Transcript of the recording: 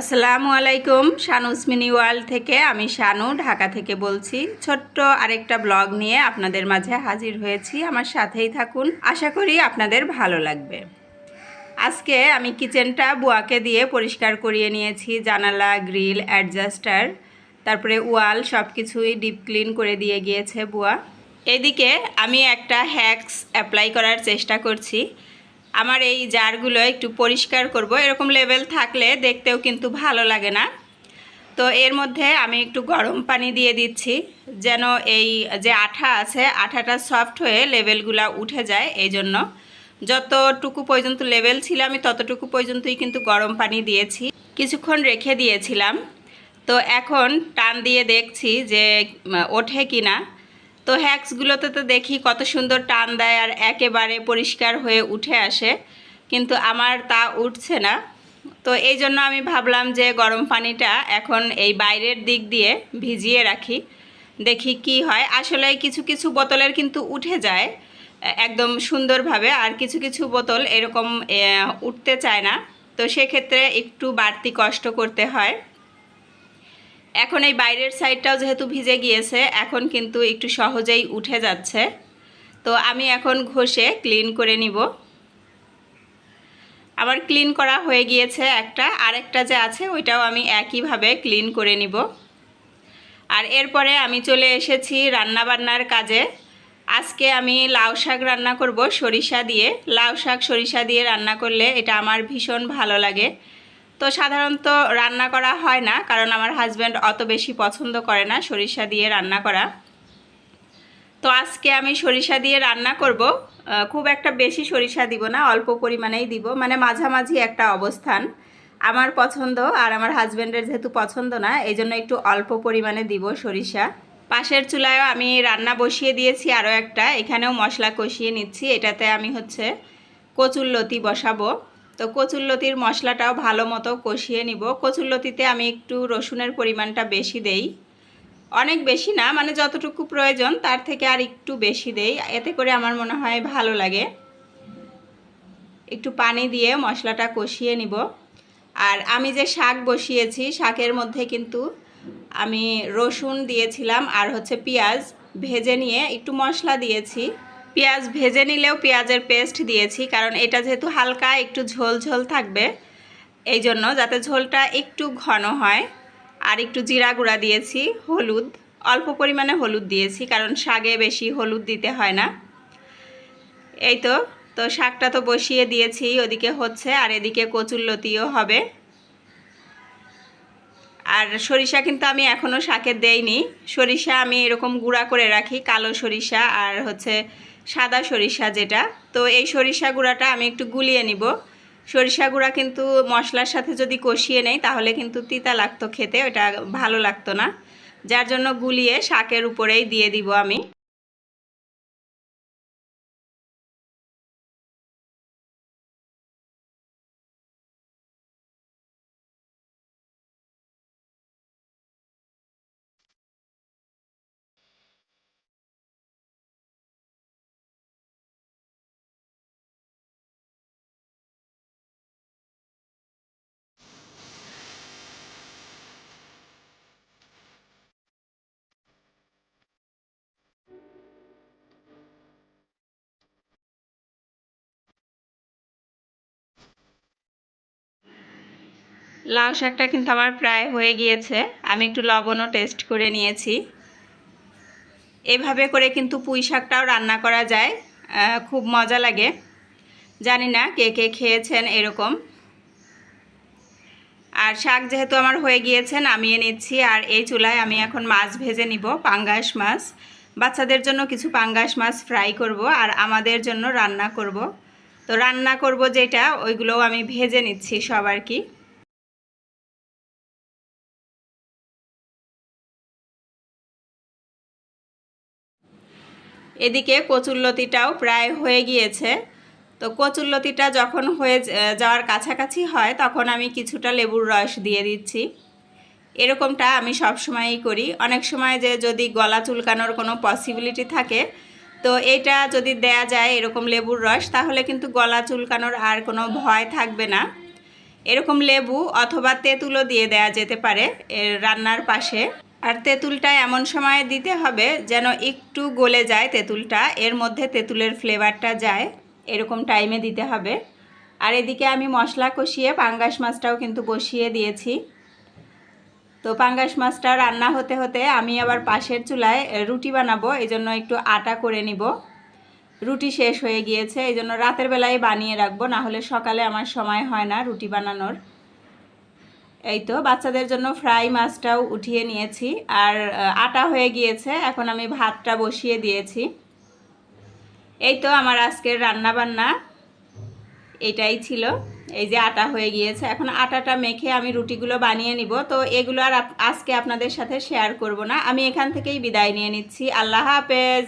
আসসালামু আলাইকুম, শানুস mini world থেকে আমি শানু, ঢাকা থেকে বলছি। ছোট্ট আরেকটা ব্লগ নিয়ে আপনাদের মাঝে হাজির হয়েছি। আমার সাথেই থাকুন, আশা করি আপনাদের ভালো লাগবে। আজকে আমি কিচেনটা বুয়াকে দিয়ে পরিষ্কার করিয়ে নিয়েছি, জানালা, গ্রিল, অ্যাডজাস্টার, তারপরে ওয়াল সব কিছুই ডিপ ক্লিন করে দিয়ে গিয়েছে বুয়া। এদিকে আমি একটা হ্যাক্স অ্যাপ্লাই করার চেষ্টা করছি। আমার এই জারগুলো একটু পরিষ্কার করব। এরকম লেভেল থাকলে দেখতেও কিন্তু ভালো লাগে না। তো এর মধ্যে আমি একটু গরম পানি দিয়ে দিচ্ছি, যেন এই যে আঠা আছে, আঠাটা সফট হয়ে লেভেলগুলা উঠে যায় এই জন্য যতটুকু পর্যন্ত লেভেল ছিল আমি ততটুকু পর্যন্তই কিন্তু গরম পানি দিয়েছি। কিছুক্ষণ রেখে দিয়েছিলাম। তো এখন টান দিয়ে দেখছি যে ওঠে কি না তো হ্যাক্সগুলোতে তো দেখি কত সুন্দর টান দেয় আর একেবারে পরিষ্কার হয়ে উঠে আসে। কিন্তু আমার তা উঠছে না। তো এই জন্য আমি ভাবলাম যে গরম পানিটা এখন এই বাইরের দিক দিয়ে ভিজিয়ে রাখি। দেখি কি হয়। আসলে কিছু কিছু বোতলের কিন্তু উঠে যায়, একদম সুন্দরভাবে। আর কিছু কিছু বোতল এরকম উঠতে চায় না। তো সেক্ষেত্রে একটু বাড়তি কষ্ট করতে হয়। এখন এই বাইরের সাইডটাও যেহেতু ভিজে গিয়েছে, এখন কিন্তু একটু সহজেই উঠে যাচ্ছে। তো আমি এখন ঘষে ক্লিন করে নিব। আমার ক্লিন করা হয়ে গিয়েছে একটা। আরেকটা যে আছে, ওইটাও আমি একইভাবে ক্লিন করে নিব। আর এরপরে আমি চলে এসেছি রান্না বান্নার কাজে। আজকে আমি লাউ শাক রান্না করব সরিষা দিয়ে। লাউ শাক সরিষা দিয়ে রান্না করলে এটা আমার ভীষণ ভালো লাগে। তো সাধারণত রান্না করা হয় না, কারণ আমার হাজব্যান্ড অত বেশি পছন্দ করে না সরিষা দিয়ে রান্না করা। তো আজকে আমি সরিষা দিয়ে রান্না করব। খুব একটা বেশি সরিষা দিব না, অল্প পরিমাণেই দিব। মানে মাঝামাঝি একটা অবস্থান। আমার পছন্দ আর আমার হাজব্যান্ডের যেহেতু পছন্দ না এই জন্য একটু অল্প পরিমাণে দিব সরিষা। পাশের চুলায়ও আমি রান্না বসিয়ে দিয়েছি আরও একটা। এখানেও মশলা কষিয়ে নিচ্ছি। এটাতে আমি হচ্ছে কচুরলতি বসাবো। তো কচুরলতির মশলাটাও ভালো মতো কষিয়ে নিব। কচুরলতিতে আমি একটু রসুনের পরিমাণটা বেশি দেই। অনেক বেশি না মানে যতটুকু প্রয়োজন তার থেকে আর একটু বেশি দেই। এতে করে আমার মনে হয় ভালো লাগে। একটু পানি দিয়ে মশলাটা কষিয়ে নিব। আর আমি যে শাক বসিয়েছি, শাকের মধ্যে কিন্তু আমি রসুন দিয়েছিলাম আর হচ্ছে পেঁয়াজ ভেজে নিয়ে একটু মশলা দিয়েছি। পেঁয়াজ ভেজে নিলেও পেঁয়াজের পেস্ট দিয়েছি, কারণ এটা যেহেতু হালকা, একটু ঝোল ঝোল থাকবে, এই জন্য যাতে ঝোলটা একটু ঘন হয়। আর একটু জিরা গুঁড়া দিয়েছি, হলুদ, অল্প পরিমাণে হলুদ দিয়েছি, কারণ শাকে বেশি হলুদ দিতে হয় না। এই তো তো শাকটা তো বসিয়ে দিয়েছি, ওদিকে হচ্ছে, আর এদিকে কচুরলতিও হবে। আর সরিষা কিন্তু আমি এখনও শাকে দেইনি। সরিষা আমি এরকম গুঁড়া করে রাখি, কালো সরিষা, আর হচ্ছে সাদা সরিষা যেটা। তো এই সরিষা গুঁড়াটা আমি একটু গুলিয়ে নিব। সরিষা গুঁড়া কিন্তু মশলার সাথে যদি কষিয়ে নেই, তাহলে কিন্তু তিতা লাগতো খেতে, ওটা ভালো লাগতো না। যার জন্য গুলিয়ে শাকের উপরেই দিয়ে দিব আমি। লাউ শাকটা কিন্তু আমার প্রায় হয়ে গিয়েছে। আমি একটু লবণও টেস্ট করে নিয়েছি। এভাবে করে কিন্তু পুঁই শাকটাও রান্না করা যায়। খুব মজা লাগে। জানি না কে কে খেয়েছেন এরকম। আর শাক যেহেতু আমার হয়ে গিয়েছে, নামিয়ে নিচ্ছি। আর এই চুলায় আমি এখন মাছ ভেজে নিব, পাঙ্গাস মাছ। বাচ্চাদের জন্য কিছু পাঙ্গাস মাছ ফ্রাই করব আর আমাদের জন্য রান্না করব। তো রান্না করব যেটা, ওইগুলোও আমি ভেজে নিচ্ছি সবার কি। এদিকে কচুরলতিটাও প্রায় হয়ে গিয়েছে। তো কচুরলতিটা যখন হয়ে যাওয়ার কাছাকাছি হয়, তখন আমি কিছুটা লেবুর রস দিয়ে দিচ্ছি। এরকমটা আমি সব সময়ই করি। অনেক সময় যে যদি গলা চুলকানোর কোনো পসিবিলিটি থাকে, তো এটা যদি দেয়া যায় এরকম লেবুর রস, তাহলে কিন্তু গলা চুলকানোর আর কোনো ভয় থাকবে না। এরকম লেবু অথবা তেঁতুলও দিয়ে দেওয়া যেতে পারে রান্নার পাশে। আর তেঁতুলটা এমন সময় দিতে হবে যেন একটু গলে যায় তেঁতুলটা, এর মধ্যে তেঁতুলের ফ্লেভারটা যায়, এরকম টাইমে দিতে হবে। আর এদিকে আমি মশলা কষিয়ে পাঙ্গাস মাছটাও কিন্তু বসিয়ে দিয়েছি। তো পাঙ্গাস মাছটা রান্না হতে হতে আমি আবার পাশের চুলায় রুটি বানাবো এই জন্য একটু আটা করে নিব। রুটি শেষ হয়ে গিয়েছে এই জন্য রাতের বেলায় বানিয়ে রাখব না হলে সকালে আমার সময় হয় না রুটি বানানোর। এই তো, বাচ্চাদের জন্য ফ্রাই মাছটাও উঠিয়ে নিয়েছি। আর আটা হয়ে গিয়েছে, এখন আমি ভাতটা বসিয়ে দিয়েছি। এই তো আমার আজকের রান্না বান্না এটাই ছিল। এই যে আটা হয়ে গিয়েছে, এখন আটাটা মেখে আমি রুটিগুলো বানিয়ে নিব। তো এগুলো আর আজকে আপনাদের সাথে শেয়ার করব না। আমি এখান থেকেই বিদায় নিয়ে নিচ্ছি। আল্লাহ হাফেজ!